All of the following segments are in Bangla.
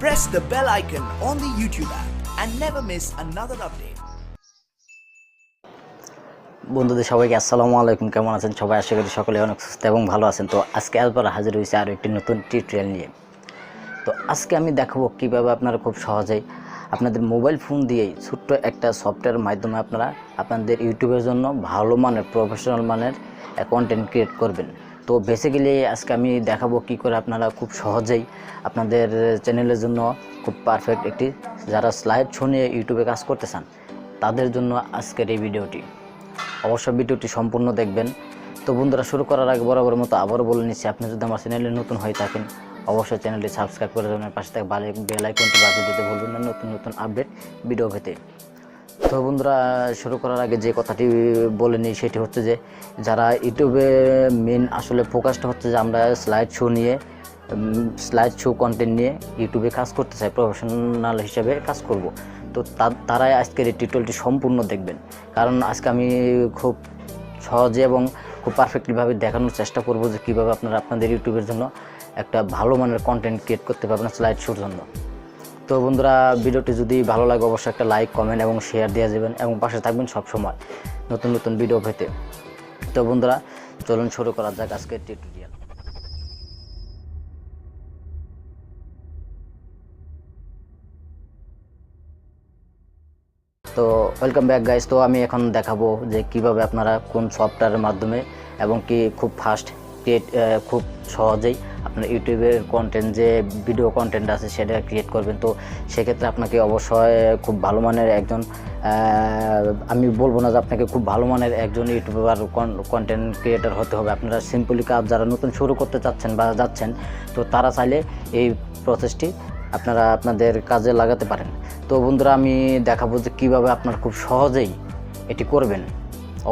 Press the bell icon on the YouTube app and never miss another update. বন্ধুদের সবাইকে আসসালামু আলাইকুম। কেমন আছেন সবাই? আশা করি সকলে অনেক সুস্থ এবং ভালো আছেন। তো আজকে একবার হাজির হয়েছে আরও একটি নতুন টিউটোরিয়াল নিয়ে। তো আজকে আমি দেখাবো কীভাবে আপনারা খুব সহজেই আপনাদের মোবাইল ফোন দিয়েই ছোট্ট একটা সফটওয়্যারের মাধ্যমে আপনারা আপনাদের ইউটিউবের জন্য ভালো মানের প্রফেশনাল মানের কন্টেন্ট ক্রিয়েট করবেন। তো বেসিক্যালি আজকে আমি দেখাবো কি করে আপনারা খুব সহজেই আপনাদের চ্যানেলের জন্য খুব পারফেক্ট একটি যারা স্লাইড শো নিয়ে ইউটিউবে কাজ করতে চান তাদের জন্য আজকের এই ভিডিওটি। অবশ্যই ভিডিওটি সম্পূর্ণ দেখবেন। তো বন্ধুরা, শুরু করার আগে বরাবর মতো আবারও বলে নিচ্ছি, আপনি যদি আমার চ্যানেলে নতুন হয়ে থাকেন, অবশ্যই চ্যানেলটি সাবস্ক্রাইব করে দেবেন, পাশে থেকে বালে বেল আইকনটি বাজিয়ে দিতে ভুলবেন না, নতুন নতুন আপডেট ভিডিও পেতে। তো বন্ধুরা, শুরু করার আগে যে কথাটি বলে নিই, সেটি হচ্ছে যে যারা ইউটিউবে মেন আসলে ফোকাসটা হচ্ছে যে আমরা স্লাইড শো নিয়ে স্লাইড শো কন্টেন্ট নিয়ে ইউটিউবে কাজ করতে চাই প্রফেশনাল হিসেবে কাজ করব। তো তারাই আজকের এই টিউটোরিয়ালটি সম্পূর্ণ দেখবেন। কারণ আজকে আমি খুব সহজে এবং খুব পারফেক্টলিভাবে দেখানোর চেষ্টা করব যে কীভাবে আপনারা আপনাদের ইউটিউবের জন্য একটা ভালো মানের কন্টেন্ট ক্রিয়েট করতে পারবেন স্লাইড শোর জন্য। তো বন্ধুরা, ভিডিওটি যদি ভালো লাগে, অবশ্যই একটা লাইক কমেন্ট এবং শেয়ার দিয়ে যাবেন এবং পাশে থাকবেন সব সময় নতুন নতুন ভিডিও পেতে। তো বন্ধুরা, চলুন শুরু করা যাক আজকের টিউটোরিয়াল তো ওয়েলকাম ব্যাক গাইস তো আমি এখন দেখাবো যে কীভাবে আপনারা কোন সফটওয়্যারের মাধ্যমে এবং কি খুব ফাস্ট ক্রিয়েট খুব সহজেই আপনার ইউটিউবের কন্টেন্ট যে ভিডিও কন্টেন্ট আছে সেটা ক্রিয়েট করবেন। তো সেক্ষেত্রে আপনাকে অবশ্যই খুব ভালো মানের একজন আমি বলব না যে আপনাকে খুব ভালো মানের একজন ইউটিউবার কন্টেন্ট ক্রিয়েটার হতে হবে। আপনারা সিম্পলি কাজ যারা নতুন শুরু করতে চাচ্ছেন বা যাচ্ছেন, তো তারা চাইলে এই প্রসেসটি আপনারা আপনাদের কাজে লাগাতে পারেন। তো বন্ধুরা, আমি দেখাবো যে কীভাবে আপনার খুব সহজেই এটি করবেন।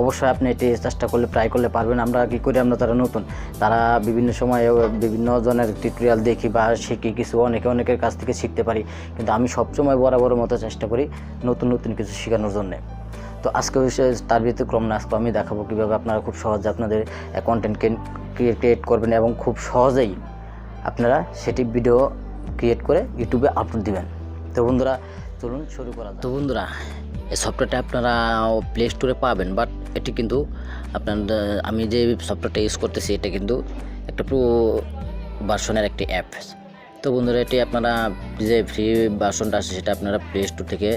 অবশ্যই আপনি এটি চেষ্টা করলে ট্রাই করলে পারবেন। আমরা কী করি, আমরা তারা নতুন, তারা বিভিন্ন সময় বিভিন্ন জনের টিউটোরিয়াল দেখি বা শিখি কিছু, অনেকে অনেকের কাছ থেকে শিখতে পারি। কিন্তু আমি সবসময় বরাবর মতো চেষ্টা করি নতুন নতুন কিছু শেখানোর জন্যে। তো আজকে তার ব্যতিক্রম না, আজকে আমি দেখাবো কীভাবে আপনারা খুব সহজে আপনাদের কন্টেন্ট ক্রিয়েট করবেন এবং খুব সহজেই আপনারা সেটি ভিডিও ক্রিয়েট করে ইউটিউবে আপলোড দিবেন। তো বন্ধুরা, চলুন শুরু করা তো বন্ধুরা এই সফটওয়্যারটা আপনারা প্লে স্টোরে পাবেন বাট এটি কিন্তু আপনার আমি যে সফটওয়্যারটা ইউজ করতেছি, এটা কিন্তু একটা প্রো ভার্সনের একটি অ্যাপ তো বন্ধুরা, এটি আপনারা যে ফ্রি ভার্সনটা আছে, সেটা আপনারা প্লে স্টোর থেকে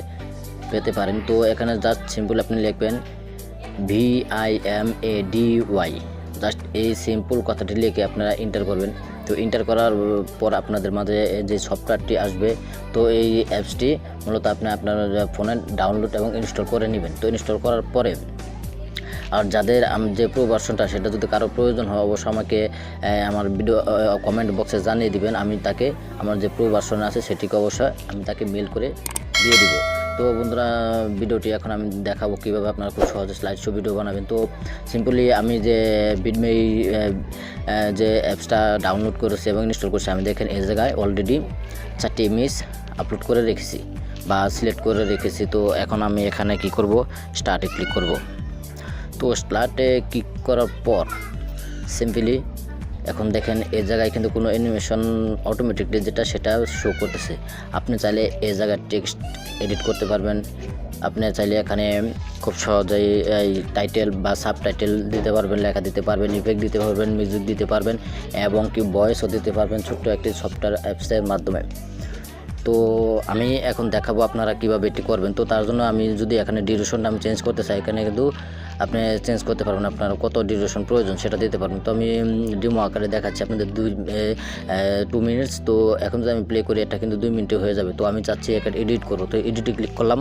পেতে পারেন। তো এখানে জাস্ট সিম্পল আপনি লিখবেন V I M A D Y just এই সিম্পল কথাটি লিখে আপনারা এন্টার করবেন। তো ইন্টার করার পর আপনাদের মাঝে যে সফটওয়্যারটি আসবে, তো এই অ্যাপসটি মূলত আপনি আপনার ফোনে ডাউনলোড এবং ইনস্টল করে নেবেন। তো ইনস্টল করার পরে আর যাদের যে প্রো ভার্সনটা সেটা যদি কারও প্রয়োজন হয়, অবশ্যই আমাকে আমার ভিডিও কমেন্ট বক্সে জানিয়ে দিবেন। আমি তাকে, আমার যে প্রো ভার্সন আছে, সেটিকে অবশ্যই আমি তাকে মেল করে দিয়ে দিব। তো বন্ধুরা, ভিডিওটি এখন আমি দেখাবো কীভাবে আপনারা খুব সহজে স্লাইড শো ভিডিও বানাবেন। তো সিম্পলি আমি যে বিডমেই যে অ্যাপসটা ডাউনলোড করেছি এবং ইনস্টল করেছি, আমি দেখেন এই জায়গায় অলরেডি চারটি ইমেজ আপলোড করে রেখেছি বা সিলেক্ট করে রেখেছি। তো এখন আমি এখানে কি করব? স্টার্টে ক্লিক করব। তো স্টার্টে ক্লিক করার পর সিম্পলি এখন দেখেন এই জায়গায় কিন্তু কোনো অ্যানিমেশন অটোমেটিকলি যেটা সেটা শো করতেছে। আপনি চাইলে এই জায়গায় টেক্সট এডিট করতে পারবেন। আপনি চাইলে এখানে খুব সহজেই এই টাইটেল বা সাব টাইটেল দিতে পারবেন, লেখা দিতে পারবেন ইফেক্ট দিতে পারবেন মিউজিক দিতে পারবেন, এবং কি ভয়েসও দিতে পারবেন ছোট্ট একটি সফটওয়্যার অ্যাপসের মাধ্যমে। তো আমি এখন দেখাবো আপনারা কীভাবে এটি করবেন। তো তার জন্য আমি যদি এখানে ডিউরেশনটা আমি চেঞ্জ করতে চাই, এখানে কিন্তু আপনি চেঞ্জ করতে পারবেন, আপনার কত ডিউরেশন প্রয়োজন সেটা দিতে পারবেন। তো আমি ডিমো আকারে দেখাচ্ছি আপনাদের দুই টু মিনিটস তো এখন যদি আমি প্লে করি, এটা কিন্তু দুই মিনিটে হয়ে যাবে। তো আমি চাচ্ছি এখানে এডিট করব। তো এডিটে ক্লিক করলাম।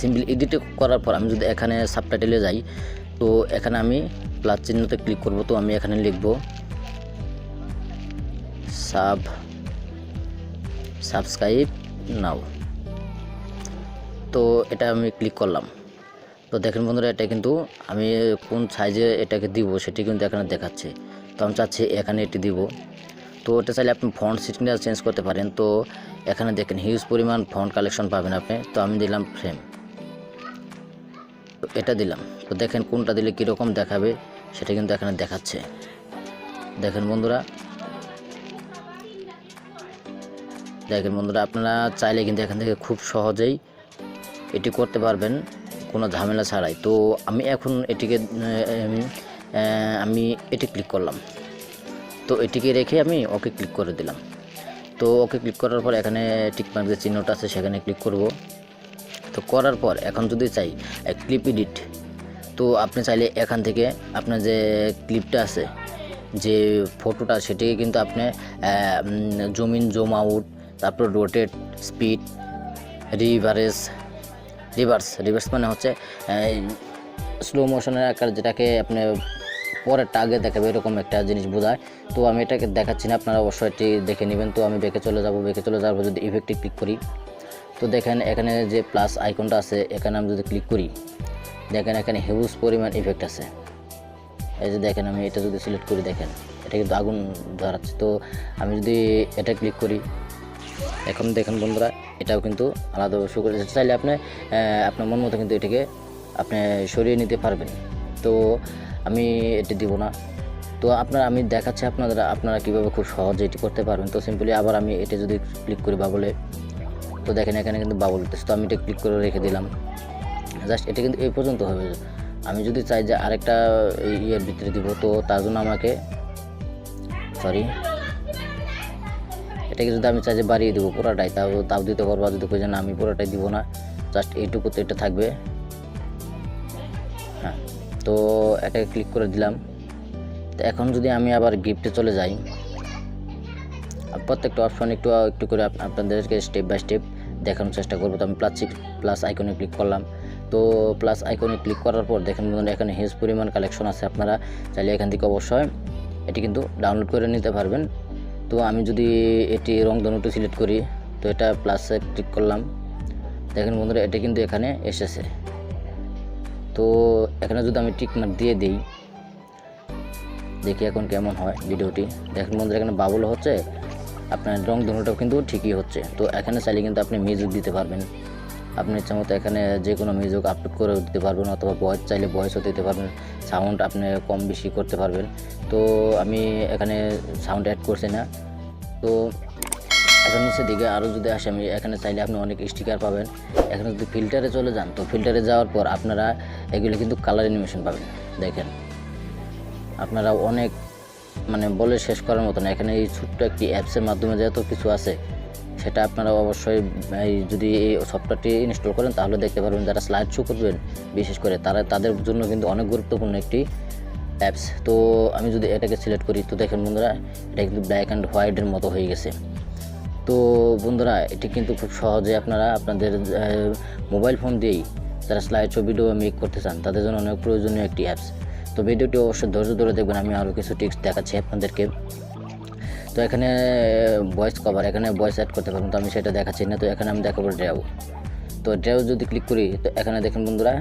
সিম্পল এডিট করার পর আমি যদি এখানে সাবটাইটেলে যাই, তো এখানে আমি প্লাস চিহ্নতে ক্লিক করব। তো আমি এখানে লিখব সাব সাবস্ক্রাইব নাও তো এটা আমি ক্লিক করলাম। তো দেখেন বন্ধুরা, এটা কিন্তু আমি কোন সাইজে এটাকে দিব সেটি কিন্তু এখানে দেখাচ্ছে। তো আমি চাচ্ছি এখানে এটি দিব। তো এটা চাইলে আপনি ফন্ট সিটিংটা চেঞ্জ করতে পারেন। তো এখানে দেখেন হিউজ পরিমাণ ফন্ট কালেকশন পাবেন আপনি। তো আমি দিলাম ফ্রেম এটা দিলাম। তো দেখেন কোনটা দিলে কীরকম দেখাবে সেটা কিন্তু এখানে দেখাচ্ছে। দেখেন বন্ধুরা। দেখেন বন্ধুরা, আপনারা চাইলে কিন্তু এখান থেকে খুব সহজেই এটি করতে পারবেন। কোনো ঝামেলা ছাড়াই। তো আমি এখন এটিকে আমি এটি ক্লিক করলাম। তো এটিকে রেখে আমি ওকে ক্লিক করে দিলাম। তো ওকে ক্লিক করার পর এখানে টিকমার্ক যে চিহ্নটা আছে সেখানে ক্লিক করব। তো করার পর এখন যদি চাই ক্লিপ এডিট তো আপনি চাইলে এখান থেকে আপনার যে ক্লিপটা আছে, যে ফটোটা সেটিকে কিন্তু আপনি জুম ইন জুম আউট তারপর rotate speed reverse reverse reverse মানে হচ্ছে স্লো মোশনের আকার যেটাকে আপনি পরেরটা আগে দেখাবে, এরকম একটা জিনিস বোঝায়। তো আমি এটাকে দেখাচ্ছি না, আপনারা অবশ্যই এটি দেখে নেবেন। তো আমি বেঁকে চলে যাব, বেঁকে চলে পর যদি ইফেক্টে ক্লিক করি, তো দেখেন এখানে যে প্লাস আইকনটা আছে, এখানে আমি যদি ক্লিক করি, দেখেন এখানে হিউজ পরিমাণ ইফেক্ট আছে। এই যে দেখেন আমি এটা যদি সিলেক্ট করি, দেখেন, এটা কিন্তু আগুন ধরাচ্ছে। তো আমি যদি এটা ক্লিক করি, এখন দেখেন বন্ধুরা এটাও কিন্তু আলাদা শুরু করে চাইলে আপনি আপনার মন মতো কিন্তু এটাকে আপনি সরিয়ে নিতে পারবেন। তো আমি এটি দিব না। তো আপনার, আমি দেখাচ্ছি আপনাদের, আপনারা কীভাবে খুব সহজে এটি করতে পারবেন। তো সিম্পলি আবার আমি এটা যদি ক্লিক করি বাবলে, তো দেখেন এখানে কিন্তু বাবল উঠতেছে। তো আমি এটা ক্লিক করে রেখে দিলাম। জাস্ট এটা কিন্তু এই পর্যন্ত হবে। আমি যদি চাই যে আরেকটা ইয়ের ভিতরে দিব, তো তার জন্য আমাকে সরি এটাকে যদি আমি চাই যে বাড়িয়ে দেবো পুরোটাই, তাও তাও দিতে পারব যদি কই না, আমি পুরোটাই দিব না জাস্ট এইটুকু তো এটা থাকবে। হ্যাঁ তো এটাকে ক্লিক করে দিলাম। তো এখন যদি আমি আবার গিফটে চলে যাই প্রত্যেকটা অপশন একটু একটু করে আপ- আপনাদেরকে স্টেপ বাই স্টেপ দেখানোর চেষ্টা করব। তো আমি প্লাস প্লাস আইকনে ক্লিক করলাম। তো প্লাস আইকনে ক্লিক করার পর দেখেন বন্ধুরা, এখানে হিউজ পরিমাণ কালেকশন আছে আপনারা। চাইলে এখান থেকে অবশ্যই এটি কিন্তু ডাউনলোড করে নিতে পারবেন। তো আমি যদি এটি রং ধনুটি সিলেক্ট করি, তো এটা প্লাসে ক্লিক করলাম। দেখেন বন্ধুরা, এটা কিন্তু এখানে এসেছে। তো এখানে যদি আমি টিক মার্ক দিয়ে দিই, দেখি এখন কেমন হয় ভিডিওটি। দেখেন বন্ধুরা, এখানে বাবল হচ্ছে, আপনার রং ধনুটাও কিন্তু ঠিকই হচ্ছে। তো এখানে চাইলে কিন্তু আপনি মিউজিক দিতে পারবেন। আপনি ইচ্ছা মতো এখানে যে কোনো মিউজিক আপলোড করে দিতে পারবেন অথবা ভয়েস চাইলে ভয়েসও দিতে পারবেন সাউন্ড আপনি কম বেশি করতে পারবেন। তো আমি এখানে সাউন্ড অ্যাড করছি না। তো এখন নিচের দিকে আরও যদি আসে, আমি এখানে চাইলে আপনি অনেক স্টিকার পাবেন। এখানে যদি ফিল্টারে চলে যান, তো ফিল্টারে যাওয়ার পর আপনারা এগুলো কিন্তু কালার অ্যানিমেশন পাবেন। দেখেন, আপনারা অনেক মানে বলে শেষ করার মতো না। এখানে এই ছোট্ট একটি অ্যাপসের মাধ্যমে যত কিছু আছে সেটা আপনারা অবশ্যই যদি এই সফটওয়্যারটি ইনস্টল করেন, তাহলে দেখতে পারবেন যারা স্লাইড শো করবেন, বিশেষ করে তারা, তাদের জন্য কিন্তু অনেক গুরুত্বপূর্ণ একটি অ্যাপস তো আমি যদি এটাকে সিলেক্ট করি, তো দেখেন বন্ধুরা, এটা কিন্তু ব্ল্যাক অ্যান্ড হোয়াইটের মতো হয়ে গেছে। তো বন্ধুরা, এটি কিন্তু খুব সহজে আপনারা আপনাদের মোবাইল ফোন দিয়েই যারা স্লাইড শো ভিডিও মেক করতে চান, তাদের জন্য অনেক প্রয়োজনীয় একটি অ্যাপস তো ভিডিওটি অবশ্যই ধৈর্য ধরে দেখবেন, আমি আরও কিছু টিপস দেখাচ্ছি আপনাদেরকে। তো এখানে ভয়েস কভার এখানে ভয়েস অ্যাড করতে পারবেন, তো আমি সেটা দেখাচ্ছি না, তো এখানে আমি দেখাবো ড্রাইভ তো ড্রাইভ যদি ক্লিক করি, তো এখানে দেখেন বন্ধুরা,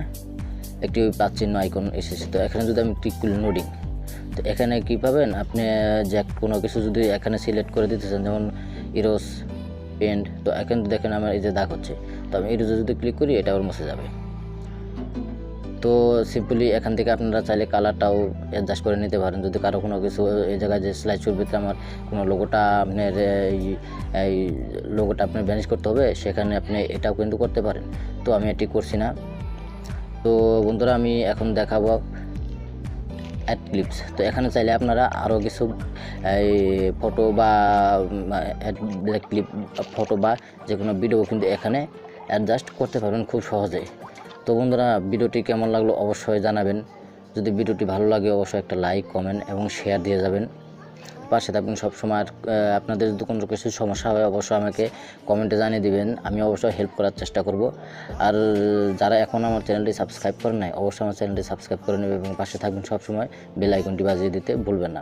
একটি প্লাস চিহ্ন আইকন এসেছে, তো এখানে যদি আমি ক্লিক করি নোডিং তো এখানে কী পাবেন? আপনি যে কোনো কিছু যদি এখানে সিলেক্ট করে দিতে চান, যেমন ইরোস পেন্ট তো এখানে দেখেন আমার এই যে দাগ হচ্ছে, তো আমি ইরোসে যদি ক্লিক করি, এটা ওর মুছে যাবে। তো সিম্পলি এখান থেকে আপনারা চাইলে কালারটাও অ্যাডজাস্ট করে নিতে পারেন। যদি কারও কোনো কিছু এই জায়গায় যে স্লাইড শোর ভিতরে আমার কোনো লোগোটা আপনার, এই লোগোটা আপনার ব্যানেজ করতে হবে, সেখানে আপনি এটাও কিন্তু করতে পারেন। তো আমি এটি করছি না। তো বন্ধুরা, আমি এখন দেখাবো অ্যাড ক্লিপস তো এখানে চাইলে আপনারা আরও কিছু, এই ফটো বা অ্যাড ক্লিপ ফটো বা যে কোনো ভিডিও কিন্তু এখানে অ্যাডজাস্ট করতে পারবেন খুব সহজে। তো বন্ধুরা, ভিডিওটি কেমন লাগল অবশ্যই জানাবেন। যদি ভিডিওটি ভালো লাগে, অবশ্যই একটা লাইক কমেন্ট এবং শেয়ার দিয়ে যাবেন। পাশে থাকবেন সবসময়। আর আপনাদের যদি কোনো কিছু সমস্যা হয়, অবশ্যই আমাকে কমেন্টে জানিয়ে দিবেন। আমি অবশ্যই হেল্প করার চেষ্টা করব। আর, যারা এখন আমার চ্যানেলটি সাবস্ক্রাইব করেন নাই, অবশ্যই আমার চ্যানেলটি সাবস্ক্রাইব করে নেবে এবং পাশে থাকবেন সবসময়। বেল আইকনটি বাজিয়ে দিতে ভুলবেন না।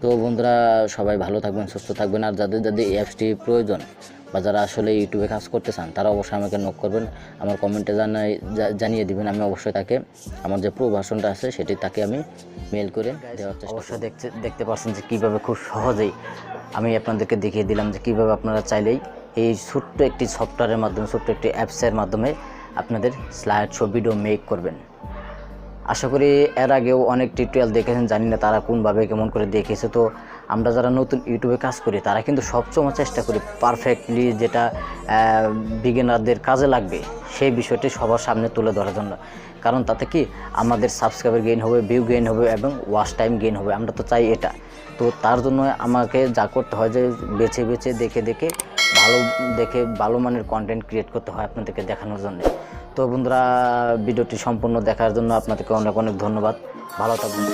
তো বন্ধুরা, সবাই ভালো থাকবেন, সুস্থ থাকবেন। আর যাদের যাদের এই অ্যাপসটি প্রয়োজন বা যারা আসলে ইউটিউবে কাজ করতে চান তারা অবশ্যই আমাকে নক করবেন। আমার কমেন্টে জানাই জানিয়ে দিবেন আমি অবশ্যই তাকে আমার যে প্রো ভার্সনটা আছে সেটি তাকে আমি মেল করে দেওয়ার চেষ্টা অবশ্যই দেখতে দেখতে পাচ্ছেন যে কীভাবে খুব সহজেই আমি আপনাদেরকে দেখিয়ে দিলাম যে কীভাবে আপনারা চাইলেই এই ছোট্ট একটি সফটওয়্যারের মাধ্যমে ছোট্ট একটি অ্যাপসের মাধ্যমে আপনাদের স্লাইড শো ভিডিও মেক করবেন। আশা করি এর আগেও অনেক টিউটোরিয়াল দেখেছেন, জানি না তারা কোনভাবে কেমন করে দেখেছে। তো আমরা যারা নতুন ইউটিউবে কাজ করি, তারা কিন্তু সবসময় চেষ্টা করি পারফেক্টলি যেটা বিগিনারদের কাজে লাগবে, সেই বিষয়টি সবার সামনে তুলে ধরার জন্য। কারণ তাতে কি, আমাদের সাবস্ক্রাইবার গেইন হবে ভিউ গেইন হবে এবং ওয়াচ টাইম গেইন হবে, আমরা তো চাই এটা। তো তার জন্য আমাকে যা করতে হয় যে বেছে বেছে দেখে দেখে ভালো দেখে ভালো মানের কন্টেন্ট ক্রিয়েট করতে হয় আপনাদেরকে দেখানোর জন্য। তো বন্ধুরা ভিডিওটি সম্পূর্ণ দেখার জন্য আপনাদেরকে অনেক অনেক ধন্যবাদ। ভালো থাকবেন।